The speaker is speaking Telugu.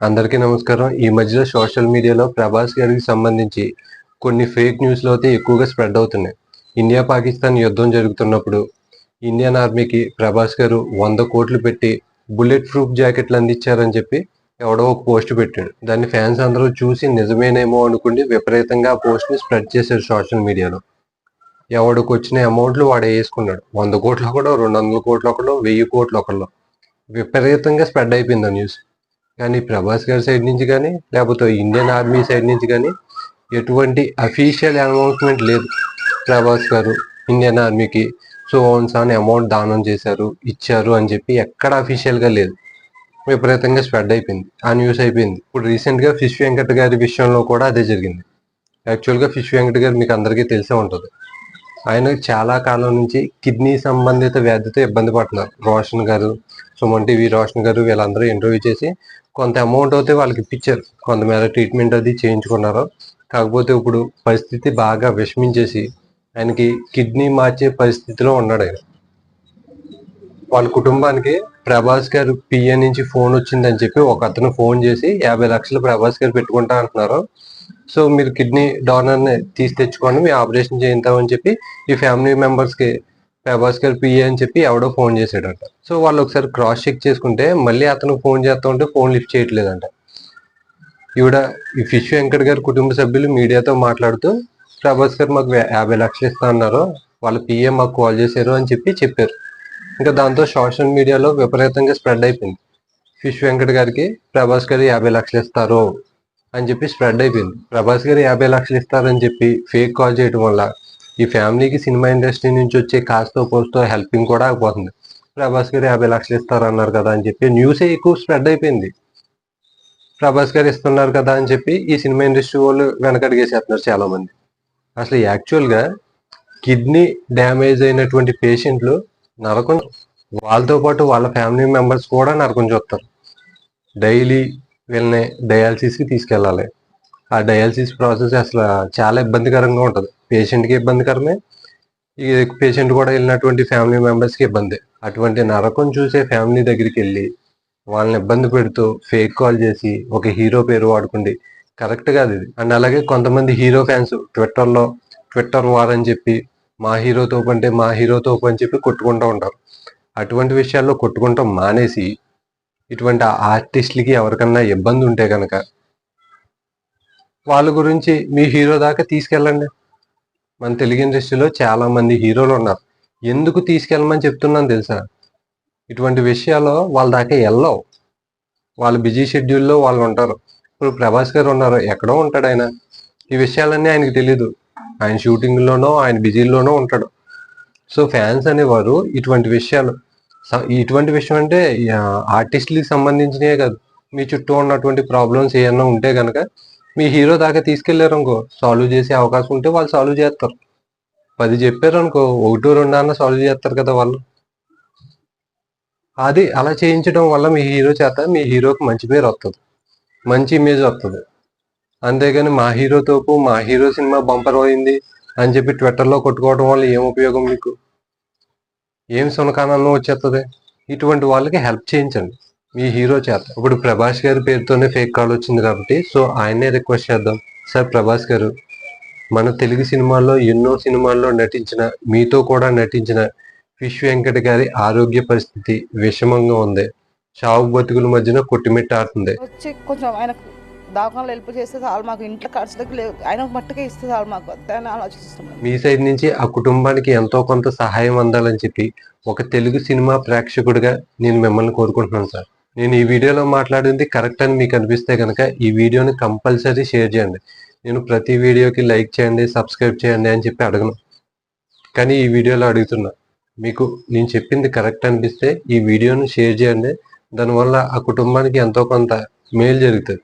అందరికీ నమస్కారం. ఈ మధ్యలో సోషల్ మీడియాలో ప్రభాస్ గారికి సంబంధించి కొన్ని ఫేక్ న్యూస్లు అయితే ఎక్కువగా స్ప్రెడ్ అవుతున్నాయి. ఇండియా పాకిస్తాన్ యుద్ధం జరుగుతున్నప్పుడు ఇండియన్ ఆర్మీకి ప్రభాస్ గారు వంద కోట్లు పెట్టి బుల్లెట్ ప్రూఫ్ జాకెట్లు అందించారని చెప్పి ఎవడో ఒక పోస్ట్ పెట్టాడు. దాన్ని ఫ్యాన్స్ అందరూ చూసి నిజమేనేమో అనుకుని విపరీతంగా ఆ పోస్ట్ని స్ప్రెడ్ చేశారు సోషల్ మీడియాలో. ఎవడికి వచ్చిన అమౌంట్లు వాడు వేసుకున్నాడు. వంద కోట్లు ఒకడో రెండు వందల కోట్లు ఒకడో వెయ్యి కోట్లు ఒకళ్ళు. విపరీతంగా స్ప్రెడ్ అయిపోయింది ఆ న్యూస్. కానీ ప్రభాస్ గారి సైడ్ నుంచి కానీ లేకపోతే ఇండియన్ ఆర్మీ సైడ్ నుంచి కానీ ఎటువంటి అఫీషియల్ అనౌన్స్మెంట్ లేదు ప్రభాస్ గారు ఇండియన్ ఆర్మీకి. సో ఓన్స్ అని అమౌంట్ దానం చేశారు ఇచ్చారు అని చెప్పి ఎక్కడ అఫీషియల్గా లేదు. విపరీతంగా స్ప్రెడ్ అయిపోయింది. ఆ న్యూస్ అయిపోయింది. ఇప్పుడు రీసెంట్గా ఫిష్ వెంకట్ గారి విషయంలో కూడా అదే జరిగింది. యాక్చువల్గా ఫిష్ వెంకట్ గారు మీకు అందరికీ తెలిసే ఉంటుంది. ఆయన చాలా కాలం నుంచి కిడ్నీ సంబంధిత వ్యాధితో ఇబ్బంది పడుతున్నారు. రోషన్ గారు సుమన్ టీవీ రోషన్ గారు వీళ్ళందరూ ఇంటర్వ్యూ చేసి కొంత అమౌంట్ అయితే వాళ్ళకి ఇప్పించారు. కొంతమేర ట్రీట్మెంట్ అది చేయించుకున్నారు. కాకపోతే ఇప్పుడు పరిస్థితి బాగా విషమించేసి ఆయనకి కిడ్నీ మార్చే పరిస్థితిలో ఉన్నాడు ఆయన. వాళ్ళ కుటుంబానికి ప్రభాస్ గారు పిఏ నుంచి ఫోన్ వచ్చిందని చెప్పి ఒక అతను ఫోన్ చేసి యాభై లక్షలు ప్రభాస్ గారు పెట్టుకుంటా అంటున్నారు. సో మీరు కిడ్నీ డోనర్ని తీసి తెచ్చుకోండి మీ ఆపరేషన్ చేయిద్దామని చెప్పి ఈ ఫ్యామిలీ మెంబర్స్కి ప్రభాస్కర్ ప్రభాస్ పిఏ అని చెప్పి ఎవడో ఫోన్ చేశాడంట. సో వాళ్ళు ఒకసారి క్రాస్ చెక్ చేసుకుంటే మళ్ళీ అతను ఫోన్ చేస్తా ఉంటే ఫోన్ లిఫ్ట్ చేయట్లేదంట. ఈవిడ ఈ ఫిష్ వెంకట్ గారి కుటుంబ సభ్యులు మీడియాతో మాట్లాడుతూ ప్రభాస్ గారు మాకు యాభై లక్షలు ఇస్తా అన్నారు. వాళ్ళ పిఏ మాకు కాల్ చేశారు అని చెప్పి చెప్పారు. ఇంకా దాంతో సోషల్ మీడియాలో విపరీతంగా స్ప్రెడ్ అయిపోయింది. ఫిష్ వెంకట్ గారికి ప్రభాస్ గారు యాభై లక్షలు ఇస్తారు అని చెప్పి స్ప్రెడ్ అయిపోయింది. ప్రభాస్ గారు యాభై లక్షలు ఇస్తారని చెప్పి ఫేక్ కాల్ చేయడం వల్ల ఈ ఫ్యామిలీకి సినిమా ఇండస్ట్రీ నుంచి వచ్చే కాస్తో పోస్తో హెల్పింగ్ కూడా అయిపోతుంది ప్రభాస్ గారు యాభై లక్షలు ఇస్తారు అన్నారు కదా అని చెప్పి న్యూసే ఎక్కువ స్ప్రెడ్ అయిపోయింది. ప్రభాస్ గారు ఇస్తున్నారు కదా అని చెప్పి ఈ సినిమా ఇండస్ట్రీ వాళ్ళు వెనకడిగేసేస్తున్నారు చాలా మంది అసలు యాక్చువల్గా కిడ్నీ డ్యామేజ్ అయినటువంటి పేషెంట్లు నరకం వాళ్ళతో పాటు వాళ్ళ ఫ్యామిలీ మెంబర్స్ కూడా నరకం చూస్తారు. డైలీ వీళ్ళని డయాలసిస్కి తీసుకెళ్ళాలి. ఆ డయాలసిస్ ప్రాసెస్ అసలు చాలా ఇబ్బందికరంగా ఉంటుంది. పేషెంట్కి ఇబ్బందికరమే. ఈ పేషెంట్ కూడా వెళ్ళినటువంటి ఫ్యామిలీ మెంబర్స్కి ఇబ్బంది. అటువంటి నరకం చూసే ఫ్యామిలీ దగ్గరికి వెళ్ళి వాళ్ళని ఇబ్బంది పెడుతూ ఫేక్ కాల్ చేసి ఒక హీరో పేరు వాడుకుండి. కరెక్ట్ కాదు ఇది. అండ్ అలాగే కొంతమంది హీరో ఫ్యాన్స్ ట్విట్టర్లో ట్విట్టర్ వార్ అని చెప్పి మా హీరో తోపు అంటే మా హీరో తోపు అని చెప్పి కొట్టుకుంటూ ఉంటారు. అటువంటి విషయాల్లో కొట్టుకుంటాం మానేసి ఇటువంటి ఆర్టిస్టులకి ఎవరికన్నా ఇబ్బంది ఉంటే కనుక వాళ్ళ గురించి మీ హీరో దాకా తీసుకెళ్ళండి. మన తెలుగు ఇండస్ట్రీలో చాలా మంది హీరోలు ఉన్నారు. ఎందుకు తీసుకెళ్ళమని చెప్తున్నాను తెలుసా? ఇటువంటి విషయాలు వాళ్ళ దాకా వెళ్ళవు. వాళ్ళ బిజీ షెడ్యూల్లో వాళ్ళు ఉంటారు. ఇప్పుడు ప్రభాస్ గారు ఉన్నారు. ఎక్కడో ఉంటాడు ఆయన. ఈ విషయాలన్నీ ఆయనకి తెలీదు. ఆయన షూటింగ్లోనో ఆయన బిజీలోనో ఉంటాడు. సో ఫ్యాన్స్ అనేవారు ఇటువంటి విషయాలు. ఇటువంటి విషయం అంటే ఆర్టిస్టులకి సంబంధించినవే కాదు. మీ చుట్టూ ఉన్నటువంటి ప్రాబ్లమ్స్ ఏమన్నా ఉంటే కనుక మీ హీరో దాకా తీసుకెళ్ళారు అనుకో సాల్వ్ చేసే అవకాశం ఉంటే వాళ్ళు సాల్వ్ చేస్తారు. పది చెప్పారు అనుకో ఒకటో రెండు అన్న సాల్వ్ చేస్తారు కదా వాళ్ళు. అది అలా చేయించడం వల్ల మీ హీరో చేత మీ హీరోకి మంచి పేరు వస్తుంది మంచి ఇమేజ్ వస్తుంది అంతేగాని మా హీరో తోపు మా హీరో సినిమా బంపర్ అయింది అని చెప్పి ట్విట్టర్లో కొట్టుకోవడం వల్ల ఏం ఉపయోగం మీకు? ఏం సునకానందం వచ్చేస్తుంది ఇటువంటి వాళ్ళకి హెల్ప్ చేయించండి. మీ హీరో చేత. ఇప్పుడు ప్రభాస్ గారి పేరుతోనే ఫేక్ కాల్ వచ్చింది కాబట్టి సో ఆయనే రిక్వెస్ట్ చేద్దాం. సార్ ప్రభాస్ గారు మన తెలుగు సినిమాల్లో ఎన్నో సినిమాల్లో నటించిన మీతో కూడా నటించిన ఫిష్ వెంకట గారి ఆరోగ్య పరిస్థితి విషమంగా ఉంది. చావు బతుకుల మధ్యన కొట్టిమిట్టాడుతుంది వచ్చి కొంచెం హెల్ప్ చేస్తే చాలు మాకు ఇంట్లో ఖర్చులకు లేవు. ఆయన మట్టుకే ఇస్తే చాలు మాకు. అని ఆలోచిస్తున్నాం. మీ సైడ్ నుంచి ఆ కుటుంబానికి ఎంతో కొంత సహాయం అందాలని చెప్పి ఒక తెలుగు సినిమా ప్రేక్షకుడిగా నేను మిమ్మల్ని కోరుకుంటున్నాను సార్ నేను ఈ వీడియోలో మాట్లాడింది కరెక్ట్ అని మీకు అనిపిస్తే కనుక ఈ వీడియోని కంపల్సరీ షేర్ చేయండి. నేను ప్రతి వీడియోకి లైక్ చేయండి సబ్స్క్రైబ్ చేయండి అని చెప్పి అడగను. కానీ ఈ వీడియోలో అడుగుతున్నా మీకు నేను చెప్పింది కరెక్ట్ అనిపిస్తే ఈ వీడియోని షేర్ చేయండి. దానివల్ల ఆ కుటుంబానికి ఎంతో కొంత మేలు జరుగుతుంది.